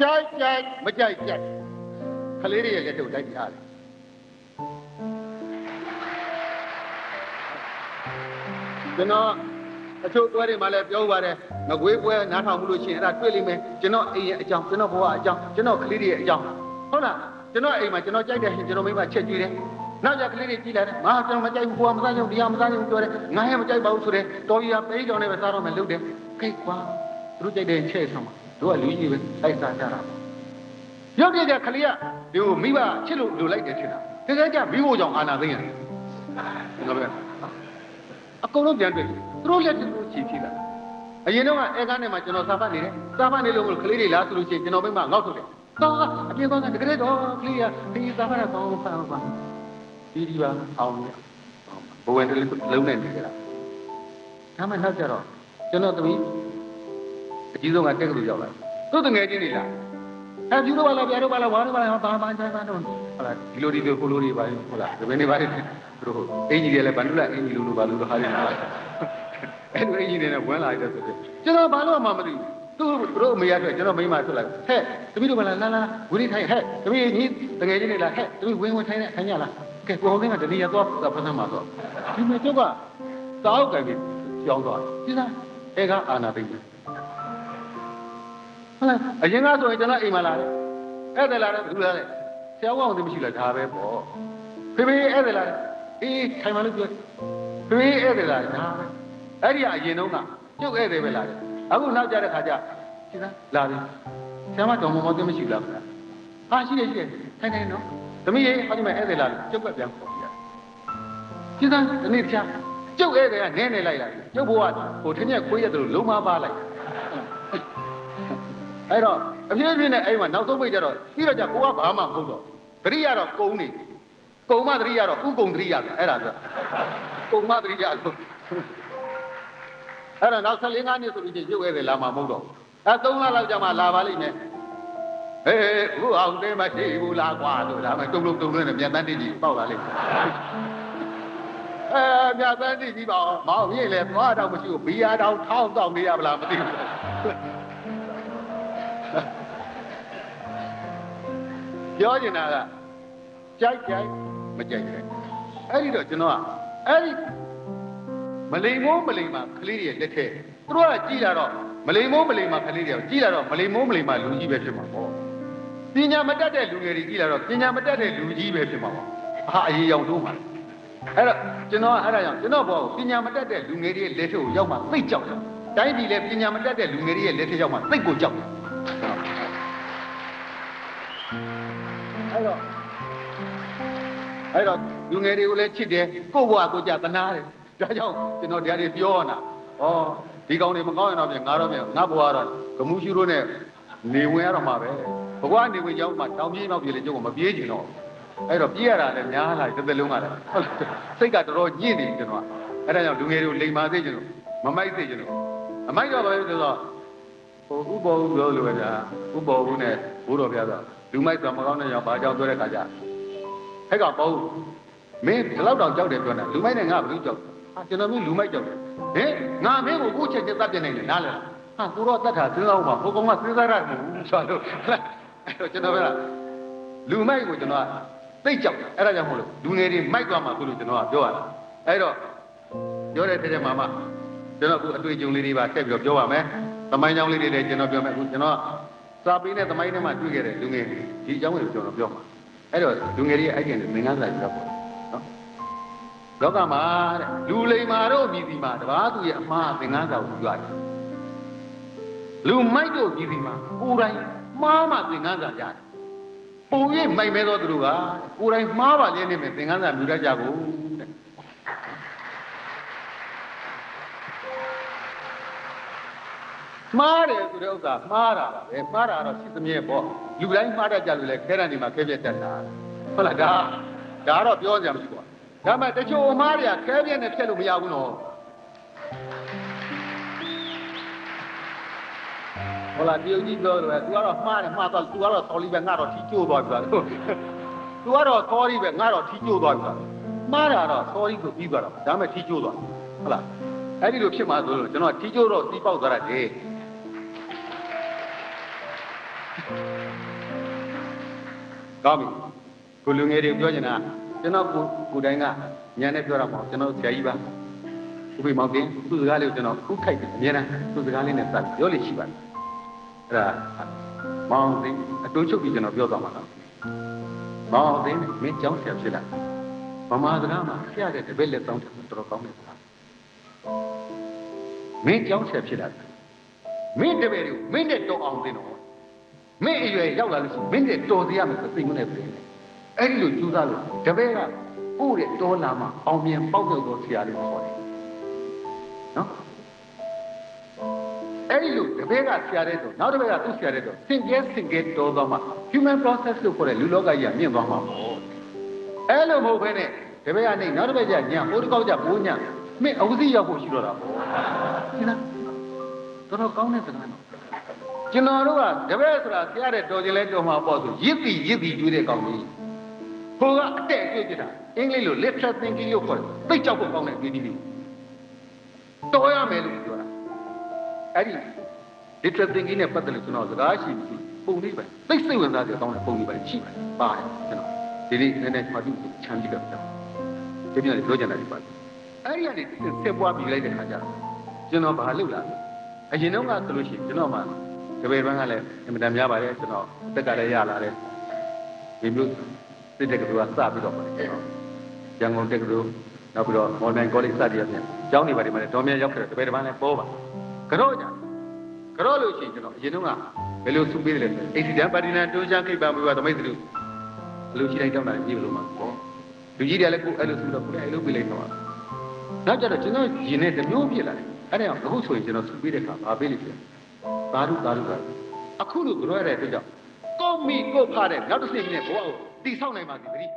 ကြိုက်ကြိုက်မကြိုက်ကြိုက်ခလေးတွေရဲ့လက်ထုတ်လိုက်ပြရတယ်ကျွန်တော်အချို့ပွဲတွေမှာလည်းပြောပါတယ်ငကွေးပွဲနားထောင်မှုလို့ရှိရင်အဲ့ဒါတွေ့လိမ့်မယ်ကျွန်တော်အိမ်ရဲ့အကြောင်းကျွန်တော်ဘဝအကြောင်းကျွန်တော်ကလေးတွေရဲ့အကြောင်းဟုတ်လားကျွန်တော်အိမ်မှာကျွန်တော်ကြိုက်တဲ့ရှင်ကျွန်တော်မိမချက်ကြည့်တယ်နောက်ကြကလေးတွေကြည့်လာတယ်ငါကျွန်တော်မကြိုက်ဘူးဘဝမစားချင်ဘူးဒီဟာမစားချင်ဘူးပြောတယ်ငါရဲ့မကြိုက်ပါဘူးဆိုတယ်တော်ကြီးကပေးကြောင်နဲ့ပဲစားတော့မယ်လုပ်တယ်ခိတ်ကွာသူတို့ကြိုက်တဲ့ချက်ဆောင်မှာ တို့ကလူကြီးပဲလိုက်စားကြတာပေါ့ရုပ်ပြကြခလေးကဒီကိုမိဘချစ်လို့လူလိုက်တယ်ထင်တာတကယ်ကြမိဖို့ကြောင့်အာနာသိရတယ်ဟုတ်ကဲ့အကုန်လုံးပြန်တွေ့တယ်သူတို့လက်တူချီဖြီးလာအရင်တော့ကအဲကားနဲ့မှကျွန်တော်စာပတ်နေတယ်စာပတ်နေလို့ကလေးတွေလားဆိုလို့ရှိရင်ကျွန်တော်မိမငေါ့ထုတ်တယ်တော့အပြင်ကောင်းကတကယ်တော့ကလေးကဒီစာပတ်တော့ဖန်ဖန်ဒီဒီပါအောင်ရဘဝင်တလုံးနဲ့နေကြတာဒါမှနောက်ကြတော့ကျွန်တော်သမီး အကြီးဆုံးကတက်ကလူရောက်လာသူ့တငယ်ချင်းတွေလားအဲပြူတော့ပါလားပြာတော့ပါလားဝါတော့ပါလားဘာမှန်းချိုင်းမှန်းတော့ဟုတ်လားဒီလိုဒီလိုကိုလိုတွေပါဟုတ်လားဒီမင်းတွေပါတွေသူတို့အင်ကြီးတွေလည်းဗန်ဒူလာအင်ကြီးလိုလိုပါလို့ဟာနေလားအဲ့လိုအင်ကြီးတွေနဲ့ဝင်လာတယ်ဆိုတော့ကျွန်တော်ဘာလို့မှမသိဘူးသူတို့အမေရအတွက်ကျွန်တော်မိမထွက်လာဟဲ့တပည့်တို့မလားလာလာဝိရိထိုင်ဟဲ့တပည့်ညီတငယ်ချင်းတွေလားဟဲ့တပည့်ဝင်ဝင်ထိုင်နေထိုင်ရလားကဲကိုအောင်သိန်းကတနည်းရတော့ဖတ်သမ်းမှာတော့ဒီမေကျုပ်ကတောက်ကန်ပြီးကြောင်းသွားဒီလားအဲကအာနာသိတယ် ဟုတ်လားအရင်ကဆိုရင်ကျွန်တော်အိမ်မှာလာတယ်အဲ့ဒါလာတယ်ဘူးလားလေဆရာဝန်သိမရှိလားဒါပဲပေါ့ဖေဖေအဲ့ဒါလာတယ်အေးထိုင်မှလို့ပြောဖေဖေအဲ့ဒါလာတယ်ဒါပဲအဲ့ဒီကအရင်တုန်းကကျုပ်အဲ့ဒါပဲလာတယ်အခုနောက်ကြတဲ့ခါကျဒီလားလာပြီဆရာမတော်မမောသိမရှိလားခင်ဗျာဟာရှိတယ်ရှိတယ်ထိုင်ထိုင်နော်သမီးရေဟောဒီမှာအဲ့ဒါလာတယ်ကျုပ်ကပြန်ခေါ်ပြရဒီသားဒီနေ့တခြားကျုပ်အဲ့ဒါကနဲနေလိုက်လာကျုပ်ဘဝဟိုထင်းရက်ခွေးရက်တို့လုံးမပါလိုက် အဲ့တော့အပြည့်အပြည့်နဲ့အဲ့မှာနောက်ဆုံးပိတ်ကြတော့ပြီးတော့ကြကိုကဘာမှမဟုတ်တော့တတိယတော့ကုန်းနေကုံမတတိယတော့ဥကုံတတိယဆိုအဲ့ဒါဆိုကုံမတတိယဆိုအဲ့တော့နောက်14 5နှစ်ဆိုပြီးရုပ်ရတယ်လာမှာမဟုတ်တော့အဲ3လလောက်ကြာမှလာပါလိမ့်မယ်ဟေးဟိုအောင်သေးမရှိဘူးလားကွာလို့ဒါမှတုံလုံးတုံလုံးနဲ့မြန်တန်းတိကြီးပေါက်လာလိမ့်မယ်အဲမြန်တန်းတိကြီးပေါ့မောင်ကြီးလည်းသွားတော့မရှိဘူးဘီယာတောင်ထောင်းတောင်းနေရမလားမသိဘူး ပြောနေတာကကြိုက်ကြိုက်မကြိုက်ကြိုက်အဲ့ဒီတော့ကျွန်တော်ကအဲ့ဒီမလိမ်မိုးမလိမ်မှာကလေးတွေလက်ထက်သူတို့ကကြည်လာတော့မလိမ်မိုးမလိမ်မှာကလေးတွေကြည်လာတော့မလိမ်မိုးမလိမ်မှာလူကြီးပဲဖြစ်မှာပေါ့ပညာမတတ်တဲ့လူငယ်တွေကြည်လာတော့ပညာမတတ်တဲ့လူကြီးပဲဖြစ်မှာပေါ့ဟာအရေးရောက်တော့မှာအဲ့တော့ကျွန်တော်ကအဲ့ဒါကြောင့်ကျွန်တော်ဘောပညာမတတ်တဲ့လူငယ်တွေရဲ့လက်ထက်ကိုရောက်မှသိကြောက်တယ်တိုင်းပြည်လည်းပညာမတတ်တဲ့လူငယ်တွေရဲ့လက်ထက်ရောက်မှသိကိုကြောက်တယ် အဲ့တော့လူငယ်တွေကိုလည်းချစ်တယ်ကိုယ့်ဘဝကိုကြသနာတယ်ဒါကြောင့်ကျွန်တော်တရားတွေပြောနေတာဩဒီကောင်တွေမကောင်းရင်တော့ပြန်ငါတော့ပြန်ငါဘဝတော့ဂမှုရှုလို့နဲ့နေဝင်ရတော့မှာပဲဘဝနေဝင်ကြောင်းမှာတောင်ပြေးနောက်ပြေးလေကျုပ်ကမပြေးချင်တော့အဲ့တော့ပြေးရတာလည်းများလာတစ်သက်လုံးကလည်းဟုတ်စိတ်ကတော်တော်ညစ်နေပြီကျွန်တော်ကအဲ့ဒါကြောင့်လူငယ်တွေကိုလိမ်မာသေးကျွန်တော်မမိုက်သေးကျွန်တော်အမိုက်တော့ပဲဆိုတော့ဟိုဥပေါ်ဦးပြောလို့ပဲဗျာဥပေါ်ဦးနဲ့ဘိုးတော်ပြတော့လူမိုက်ဆိုမကောင်းတဲ့ကြောင့်ဘာကြောင့်ပြောတဲ့ခါကျ ဟဲ့ကောင်ပေါ့မင်းဒီလောက်တော့ကြောက်တယ်ပြောနေလူမိုက်နဲ့ငါဘယ်လိုကြောက်ဟာကျွန်တော်မျိုးလူမိုက်ကြောက်တယ်ဟင်ငါမင်းကိုအခုချက်ချက်တတ်ပြနေတယ်နားလဲဟာသူတော့တတ်တာစဉ်းစားအောင်ပါဟိုကောင်ကစဉ်းစားရတယ်ဆိုတော့အဲ့တော့ကျွန်တော်ပြောတာလူမိုက်ကိုကျွန်တော်ကသိကြောက်တယ်အဲ့ဒါကြောင့်မဟုတ်လို့လူငယ်တွေမိုက်သွားမှာဆိုလို့ကျွန်တော်ကပြောရတာအဲ့တော့ပြောတဲ့တဲ့မှာမှကျွန်တော်အခုအတွေ့အကြုံလေးတွေပါထည့်ပြီးတော့ပြောပါမယ်သမိုင်းကြောင်းလေးတွေလည်းကျွန်တော်ပြောမယ်အခုကျွန်တော်စာပေနဲ့သမိုင်းထဲမှာတွေ့ခဲ့တဲ့လူငယ်တွေဒီအကြောင်းကိုကျွန်တော်ပြောမှာ အဲ့တော့လူငယ်တွေရဲ့အဲ့ဒီနဲ့သင်္ကန်းစာပြီးတော့ပေါ့နော်လောကမှာတဲ့လူလိမ္မာတို့မြည်စီမှာတပါးသူရဲ့အမှားသင်္ကန်းစာကိုယူရတယ်လူမိုက်တို့မြည်စီမှာကိုယ်တိုင်မှားမှသင်္ကန်းစာရတယ်ပုံရိပ်မိုက်မဲသောသူတို့ကကိုယ်တိုင်မှားပါလျက်နေမယ်သင်္ကန်းစာမြူတတ်ကြကုန် မှားတယ်ဆိုတဲ့ဥစ္စာမှားတာပါပဲမှားတာတော့ရှိသမျှပေါ့လူတိုင်းမှားတတ်ကြလို့လေခဲရန်ဒီမှာခဲပြက်တတ်တာဟုတ်လားဒါဒါတော့ပြောကြမှာမရှိပါဘူးဒါမှတချို့အမားတွေကခဲပြက်နဲ့ဖြတ်လို့မရဘူးနော်ဟုတ်လားတရုတ်ကြီးပြောတယ်သူကတော့မှားတယ်မှားတော့သူကတော့ sorry ပဲငါတော့ထီကျိုးသွားပြီလားသူကတော့ sorry ပဲငါတော့ထီကျိုးသွားပြီလားမှားတာတော့ sorry ကိုပြီးသွားတာဒါမှထီကျိုးသွားဟုတ်လားအဲ့ဒီလိုဖြစ်မှာဆိုလို့ကျွန်တော်ထီကျိုးတော့တီးပေါက်သွားတယ် ကောင်းပြီကိုလူငယ်တွေပြောနေတာကျွန်တော်ကိုကိုတိုင်းကညံနဲ့ပြောတာမဟုတ်ကျွန်တော်ဆရာကြီးပါဥပိမောင်တင်သူ့စကားလေးကိုကျွန်တော်ဥခိုက်တယ်အများနဲ့သူ့စကားလေးနဲ့စပ်ပြောလို့ရှိပါတယ်အဲ့ဒါမောင်တင်အတူချုပ်ပြီးကျွန်တော်ပြောသွားမှာလားမောင်တင်မင်းကြောင်းဆရာဖြစ်လာဗမာစကားမှာဆရာတဲ့တပည့်လက်ဆောင်တော်တော်ကောင်းတဲ့စကားမင်းကြောင်းဆရာဖြစ်လာမင်းတပည့်တွေကိုမင်းနဲ့တော်အောင်တင်တော့ မင်းအရွယ်ရောက်လာလို့ရှိရင်မင်းနဲ့တော်သေးရမယ်ဆိုသိမှုနဲ့ပြင်တယ်အဲ့ဒီလိုကြိုးစားလို့တပည့်ကပို့တဲ့တော်လာမှအောင်မြင်ပေါက်တော့သောဆရာလေးခေါ်တယ်နော်အဲ့ဒီလိုတပည့်ကဆရာတဲ့ဆိုနောက်တပည့်ကသူ့ဆရာတဲ့ဆိုစင်ကဲစင်ကဲတော်သွားမှ human process လို့ခေါ်တဲ့လူလောကကြီးကမြင့်သွားမှာပေါ့အဲ့လိုမဟုတ်ဘဲနဲ့တပည့်ကနေနောက်တပည့်ကျညဟိုတစ်ကောက်ကျဘိုးညမင်းအဝစီရောက်ဖို့ရှိတော့တာပေါ့ရှင်းလားတော်တော်ကောင်းတဲ့စကားနော် ကျွန်တော်တို့ကတပည့်ဆိုတာဆရာတဲ့တော်ခြင်းလဲတော်မှာပေါ့ဆိုရစ်တီရစ်တီကျွေးတဲ့ကောင်ကြီးဟိုကအတက်ကျွေးပြတာအင်္ဂလိပ်လို literal thinking လို့ခေါ်တယ်သိကြောက်ဖို့ကောင်းတဲ့ကျွေးတီးလေးတော်ရမယ်လို့ပြောတာအဲ့ဒီ literal thinking နဲ့ပတ်သက်လို့ကျွန်တော်စကားရှိပြီပုံလေးပဲသိစိတ်ဝင်စားစရာကောင်းတဲ့ပုံလေးပဲရှိပါတယ်ပါတယ်ကျွန်တော်ဒီနေ့နည်းနည်းမှတ်ပြီးချမ်းကြည့်ကြတော့ဒီပြန်လေပြောချင်တာဒီပါတယ်အဲ့ဒီကနေဆက်ပွားပြီးလိုက်တဲ့ခါကျတော့ကျွန်တော်ဘာလုပ်လာလဲအရင်တော့ကဆိုလို့ရှိရင်ကျွန်တော်မှ တပည့်ပန်းကလည်းအင်မတန်များပါတယ်ကျွန်တော်အသက်ကလည်းရလာတယ်ဒီမျိုးစစ်တက်ကလေးကစပြီးတော့ပါတယ်ကျွန်တော်ရန်ကုန်တက်ကလေးနောက်ပြီးတော့ online college စသည်အပြင်ကျောင်းနေပါတယ်မှာဒေါ်မြရောက်ခဲ့တယ်တပည့်တပန်းလည်းပေါ်ပါကြော့ကြကြော့လို့ရှိရင်ကျွန်တော်အရင်တော့ကဘယ်လိုစုပေးတယ်လဲအိစီတန်ပါတီနန်တွန်းချမ်းခိတ်ပံပြီးတော့သမိတ်သူဘယ်လိုရှိတိုင်းတောင်းတာကြည့်ဘယ်လိုမှပေါ့လူကြီးတွေကလည်းကိုအဲ့လိုဆိုတော့ကိုယ်အဲ့လိုပြလိုက်တော့နောက်ကြတော့ကျွန်တော်ရင်နဲ့တစ်မျိုးဖြစ်လာတယ်အဲ့ဒါအခုဆိုရင်ကျွန်တော်စုပေးတဲ့အခါမပေးလိမ့်မယ် သာဓုသာဓုသာဓုအခုလိုကြောရတဲ့အတွက်ကြောင့်ကိုမိကိုဖားတဲ့နောက်တစ်စိတ်နဲ့ဘဝကိုတိဆောက်နိုင်ပါသည်တည်း